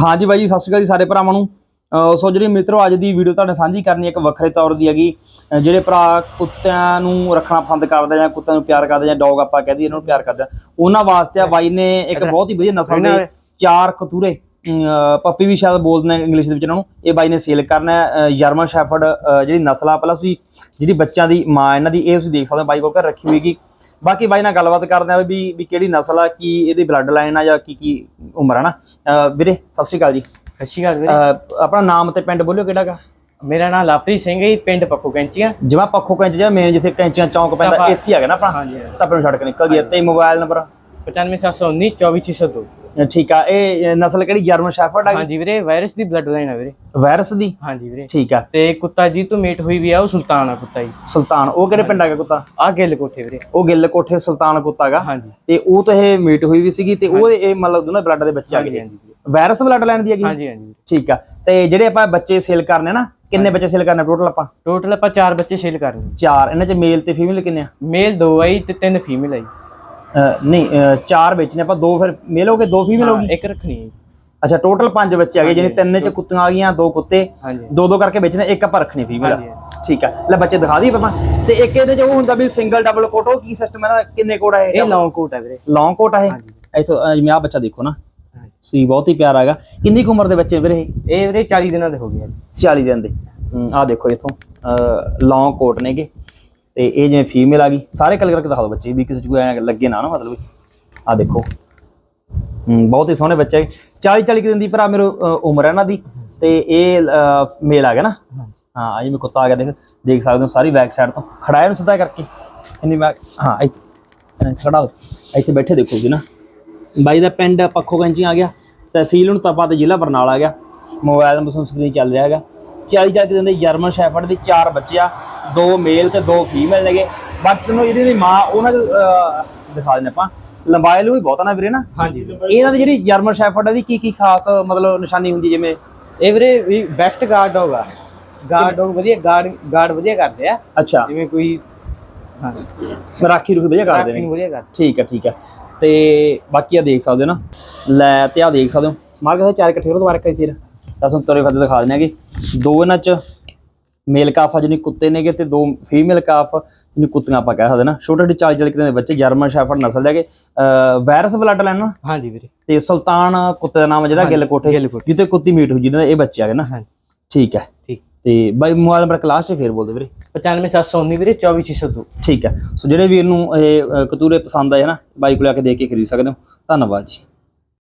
ਹਾਂਜੀ ਬਾਈ ਜੀ, ਸਤਿ ਸ਼੍ਰੀ ਅਕਾਲ ਜੀ ਸਾਰੇ ਭਰਾਵਾਂ ਨੂੰ। ਸੋ ਜਿਹੜੀ ਮਿੱਤਰੋ, ਅੱਜ ਦੀ ਵੀਡੀਓ ਤੁਹਾਡੇ ਸਾਂਝੀ ਕਰਨੀ ਇੱਕ ਵੱਖਰੇ ਤੌਰ ਦੀ ਹੈਗੀ। ਜਿਹੜੇ ਭਰਾ ਕੁੱਤਿਆਂ ਨੂੰ ਰੱਖਣਾ ਪਸੰਦ ਕਰਦੇ ਜਾਂ ਕੁੱਤਿਆਂ ਨੂੰ ਪਿਆਰ ਕਰਦੇ ਜਾਂ ਡੌਗ ਆਪਾਂ ਕਹਦੇ ਇਹਨਾਂ ਨੂੰ ਪਿਆਰ ਕਰਦੇ ਉਹਨਾਂ ਵਾਸਤੇ ਆ ਬਾਈ ਨੇ ਇੱਕ ਬਹੁਤ ਹੀ ਵਧੀਆ ਨਸਲ ਦੇ ਚਾਰ ਕਤੂਰੇ ਅਹ ਪੱਪੀ ਵੀ ਸ਼ਾਇਦ ਬੋਲਦੇ ਨੇ ਇੰਗਲਿਸ਼ ਦੇ ਵਿੱਚ ਇਹਨਾਂ ਨੂੰ। ਇਹ ਬਾਈ ਨੇ ਸੇਲ ਕਰਨਾ ਹੈ ਜਰਮਨ ਸ਼ੈਫਰਡ ਜਿਹੜੀ ਨਸਲ ਆ, ਪਹਿਲਾਂ ਤੁਸੀਂ ਜਿਹੜੀ ਬੱਚਿਆਂ ਦੀ ਮਾਂ ਇਹਨਾਂ ਦੀ, ਇਹ ਤੁਸੀਂ ਦੇਖ ਸਕਦੇ ਹੋ ਬਾਈ ਕੋਲ ਘਰ ਰੱਖੀ ਹੋਈਗੀ ਬਾਕੀ ਬਾਈ ਨਾਲ ਗੱਲਬਾਤ ਕਰਦੇ ਆ ਵੀ ਵੀ ਕਿਹੜੀ ਨਸਲ ਆ ਕੀ ਇਹਦੀ ਬਲੱਡ ਲਾਈਨ ਆ ਜਾਂ ਕੀ ਕੀ ਉਮਰ ਆ ਨਾ। ਵੀਰੇ ਸਤਿ ਸ਼੍ਰੀ ਅਕਾਲ ਜੀ। ਸਤਿ ਸ਼੍ਰੀ ਅਕਾਲ ਵੀਰੇ। ਆਪਣਾ ਨਾਮ ਤੇ ਪਿੰਡ ਬੋਲਿਓ ਕਿਹੜਾਗਾ ਮੇਰਾ ਨਾਮ ਲਵਪ੍ਰੀਤ ਸਿੰਘ ਹੈ ਪਿੰਡ ਪੱਖੋ ਕੈਂਚੀਆਂ। ਜਿਵੇਂ ਪੱਖੋ ਕੈਂਚ ਮੇਨ ਜਿੱਥੇ ਕੈਂਚੀਆਂ ਚੌਂਕ ਪੈਂਦਾ ਇੱਥੇ ਹੀ ਹੈਗਾ ਨਾ ਆਪਣਾ? ਹਾਂਜੀ ਤਾਂ ਆਪਾਂ ਨੂੰ ਛੱਡ ਕੇ ਨਿਕਲ ਗਿਆ ਤੇ ਮੋਬਾਈਲ ਨੰਬਰ 95719 24602 ਠੀਕ ਆ ਇਹ ਅਹ ਨਸਲ ਕਿਹੜੀ ਜਰਮਨ ਸ਼ੈਫਰਡ ਆ ਹਾਂਜੀ ਵੀਰੇ ਵਾਇਰਸ ਦੀ ਬਲੱਡ ਲਾਈਨ ਹੈ ਵੀਰੇ। ਵਾਇਰਸ ਦੀ? ਹਾਂਜੀ ਵੀਰੇ। ਠੀਕ ਆ। ਤੇ ਕੁੱਤਾ ਜੀ ਤੋਂ ਮੇਟ ਹੋਈ ਵੀ ਆ ਉਹ ਸੁਲਤਾਨ ਆ ਕੁੱਤਾ ਜੀ। ਸੁਲਤਾਨ ਉਹ ਕਿਹੜੇ ਪਿੰਡ ਹੈਗਾ ਕੁੱਤਾ? ਆ ਗਿੱਲ ਕੋਠੇ ਵੀਰੇ। ਉਹ ਗਿੱਲ ਕੋਠੇ ਸੁਲਤਾਨ ਕੁੱਤਾ ਹੈਗਾ। ਹਾਂਜੀ। ਤੇ ਉਹ ਤਾਂ ਇਹ ਮੀਟ ਹੋਈ ਵੀ ਸੀਗੀ ਤੇ ਉਹ ਇਹ ਮਤਲਬ ਦੋਨਾਂ ਬਲੱਡ ਦੇ ਬੱਚੇ ਆ ਹਾਂਜੀ ਗਏ। ਹਾਂਜੀ ਵੀਰੇ। ਵਾਇਰਸ ਬਲੱਡ ਲਾਈਨ ਦੀ ਹੈਗੀ? ਹਾਂਜੀ ਹਾਂਜੀ ਵੀਰੇ। ਠੀਕ ਆ। ਤੇ ਜਿਹੜੇ ਆਪਾਂ ਬੱਚੇ ਸੇਲ ਕਰਨੇ ਨਾ ਕਿੰਨੇ ਬੱਚੇ ਸੇਲ ਕਰਨੇ ਟੋਟਲ ਆਪਾਂ? ਟੋਟਲ ਆਪਾਂ ਚਾਰ ਬੱਚੇ ਸੇਲ ਕਰਨੇ ਚਾਰ ਇਹਨਾਂ ਚ ਮੇਲ ਤੇ ਫੀਮੇਲ ਕਿੰਨੇ ਆ? ਮੇਲ ਦੋ ਆਈ ਤੇ ਤਿੰਨ ਫੀਮੇਲ ਆਈ ਨਹੀਂ ਚਾਰ ਵੇਚਨੇ ਆਪਾਂ ਦੋ ਫਿਰ ਮੇਲ ਹੋ ਗਏ ਦੋ ਫੀਮੇਲ ਹੋ ਗਈ ਇੱਕ ਰੱਖਣੀ ਹੈ। ਅੱਛਾ ਟੋਟਲ ਪੰਜ ਬੱਚੇ ਆ ਗਏ ਜਿਹਨੇ ਤਿੰਨ ਚ ਕੁੱਤੀਆਂ ਆ ਗਈਆਂ ਦੋ ਕੁੱਤੇ ਦੋ ਦੋ ਕਰਕੇ ਵੇਚਣੇ ਇੱਕ ਆਪਾਂ ਰੱਖਣੀ ਫੀਮੇਲ ਠੀਕ ਆ। ਲੈ ਬੱਚੇ ਦਿਖਾ ਦਈਏ ਪਾਪਾ ਤੇ ਇੱਕ ਇਹਦੇ ਚ ਉਹ ਹੁੰਦਾ ਵੀ ਸਿੰਗਲ ਡਬਲ ਕੋਟ ਉਹ ਕੀ ਸਿਸਟਮ ਹੈ ਕਿੰਨੇ ਕੋਟ ਆ ਇਹ? ਲੌਂਗ ਕੋਟ ਹੈ ਵੀਰੇ। ਲੌਂਗ ਕੋਟ ਆ ਇਹ? ਹਾਂਜੀ। ਇਥੋਂ ਜਿਵੇਂ ਆ ਬੱਚਾ ਦੇਖੋ ਨਾ। ਸੀ ਬਹੁਤ ਹੀ ਪਿਆਰਾ ਹੈਗਾ। ਕਿੰਨੀ ਕੁ ਉਮਰ ਦੇ ਬੱਚੇ ਵੀਰੇ ਇਹ? ਵੀਰੇ 40 ਦਿਨਾਂ ਦੇ ਹੋ ਗਏ ਜੀ। 40 ਦਿਨ ਦੇ। ਆ ਦੇਖੋ ਇਥੋਂ ਲੌਂਗ ਕੋਟ ਨੇਗੇ। ਤੇ ਇਹ ਜਿਵੇਂ ਫੀਮੇਲ ਆ ਗਈ ਸਾਰੇ ਕਲਰ ਕਰਕੇ ਦਿਖਾ ਦਿਓ ਬੱਚੇ ਵੀ ਕਿਸੇ ਚ ਕੋਈ ਲੱਗੇ ਨਾ ਨਾ ਮਤਲਬ ਆ ਦੇਖੋ। ਬਹੁਤ ਹੀ ਸੋਹਣੇ ਬੱਚੇ 40 40 ਦਿਨ ਦੀ ਭਰਾ ਮੇਰੇ ਉਮਰ ਹੈ ਇਹਨਾਂ ਦੀ। ਤੇ ਇਹ ਮੇਲ ਆ ਗਿਆ ਨਾ? ਹਾਂ ਆ ਜਿਵੇਂ ਕੁੱਤਾ ਆ ਗਿਆ ਦੇਖ। ਦੇਖ ਸਕਦੇ ਹੋ ਸਾਰੀ ਬੈਕ ਸਾਈਡ ਤੋਂ। ਖੜਾਇਆ ਨੂੰ ਸਿੱਧਾ ਕਰਕੇ। ਇੰਨੀ ਮੈਂ ਹਾਂ ਇੱਥੇ। ਖੜਾ ਹੋ। ਇੱਥੇ ਬੈਠੇ ਦੇਖੋ ਜੀ ਨਾ। ਬਾਈ ਦਾ ਪਿੰਡ ਪੱਖੋ ਗੰਜੀ ਆ ਗਿਆ। ਤਹਿਸੀਲ ਨੂੰ ਤਪਾ ਤੇ ਜ਼ਿਲ੍ਹਾ ਬਰਨਾਲਾ ਆ ਗਿਆ। ਮੋਬਾਈਲ ਨੰਬਰ ਸਕਰੀਨ ਚੱਲ ਰਿਹਾ ਹੈਗਾ। 40 40 ਦਿਨ ਦੇ ਜਰਮਨ ਸ਼ੈਫਰਡ ਦੇ ਚਾਰ ਬੱਚੇ ਆ ਦੋ ਮੇਲ ਤੇ ਦੋ ਫੀਮੇਲ ਨੇਗੇ। ਬਾਕੀ ਤੁਹਾਨੂੰ ਇਹਦੀ ਦੀ ਮਾਂ ਉਹਨਾਂ ਦੇ ਦਿਖਾ ਦਿੰਦੇ ਆਪਾਂ। ਲੰਬਾਈ ਵੀ ਬਹੁਤ ਆ ਨਾ ਵੀਰੇ ਨਾ? ਹਾਂਜੀ। ਇਹਨਾਂ ਦੀ ਜਿਹੜੀ ਜਰਮਨ ਸ਼ੈਫਰਡ ਹੈ ਦੀ ਕੀ ਕੀ ਖਾਸ ਮਤਲਬ ਨਿਸ਼ਾਨੀ ਹੁੰਦੀ ਜਿਵੇਂ? ਇਹ ਵੀਰੇ ਵੀ ਬੈਸਟ ਗਾਰਡ ਡੌਗ ਆ। ਗਾਰਡ ਡੌਗ ਵਧੀਆ ਗਾਰਡ ਗਾਰਡ ਵਧੀਆ ਕਰਦੇ ਆ। ਅੱਛਾ। ਜਿਵੇਂ ਕੋਈ ਹਾਂਜੀ ਰਾਖੀ ਰੂਖੀ ਵਧੀਆ ਕਰਦੇ ਰਾਖੀ ਨੇ ਵਧੀਆ ਕਰਦੇ। ਠੀਕ ਹੈ ਠੀਕ ਹੈ ਤੇ ਬਾਕੀ ਆ ਦੇਖ ਸਕਦੇ ਹੋ ਨਾ। ਲੈ ਤੇ ਆ ਦੇਖ ਸਕਦੇ ਹੋ। ਸਮਾਰ ਕੇ ਚਾਰ ਇਕੱਠੇ ਕਰੋ ਦੁਬਾਰਾ ਕਰੀ ਫਿਰ। ਤਾਂ ਤੁਹਾਨੂੰ ਤੁਰੇ ਫਿਰਦੇ ਦਿਖਾ ਦਿੰਦੇ ਹੈਗੇ। ਦੋ ਇਹਨਾਂ ਚ ਮੇਲ ਕਾਫ ਆ ਜਿਹਨੇ ਕੁੱਤੇ ਨੇਗੇ ਤੇ ਦੋ ਫੀਮੇਲ ਕਾਫ ਜਿਹਨੇ ਕੁੱਤੀਆਂ ਆਪਾਂ ਕਹਿ ਸਕਦੇ ਨਾ। ਛੋਟੇ ਛੋਟੇ ਚਾਲ ਚਾਲ ਕਿਤੇ ਦੇ ਬੱਚੇ ਜਰਮਨ ਸ਼ੈਫਰਡ ਨਸਲ ਦੇ ਹੈਗੇ। ਵਾਇਰਸ ਬਲੱਡ ਲੈਣਾ ਹਾਂਜੀ ਵੀਰੇ। ਤੇ ਸੁਲਤਾਨ ਕੁੱਤੇ ਦਾ ਨਾਮ ਹੈ ਜਿਹੜਾ ਗਿੱਲ ਕੋਠੇ। ਜਿੱਤੇ ਕੁੱਤੀ ਮੀਟ ਹੋਈ ਜਿਹਨਾਂ ਦੇ ਇਹ ਬੱਚੇ ਹੈਗੇ ਨਾ। ਹਾਂਜੀ। ਠੀਕ ਹੈ। ਠੀਕ। ਤੇ ਬਾਈ ਮੋਬਾਈਲ ਨੰਬਰ ਕਲਾਸ 'ਚ ਫੇਰ ਬੋਲਦੇ ਵੀਰੇ। 95719 ਵੀਰੇ 24602 ਠੀਕ ਹੈ। ਸੋ ਜਿਹੜੇ ਵੀਰ ਨੂੰ ਇਹ ਕਤੂਰੇ ਪਸੰਦ ਆਏ ਨਾ ਬਾਈ ਕੋਲ ਆ ਕੇ ਦੇਖ ਕੇ ਖਰੀਦ ਸਕਦੇ ਹੋ। ਧੰਨਵਾਦ ਜੀ।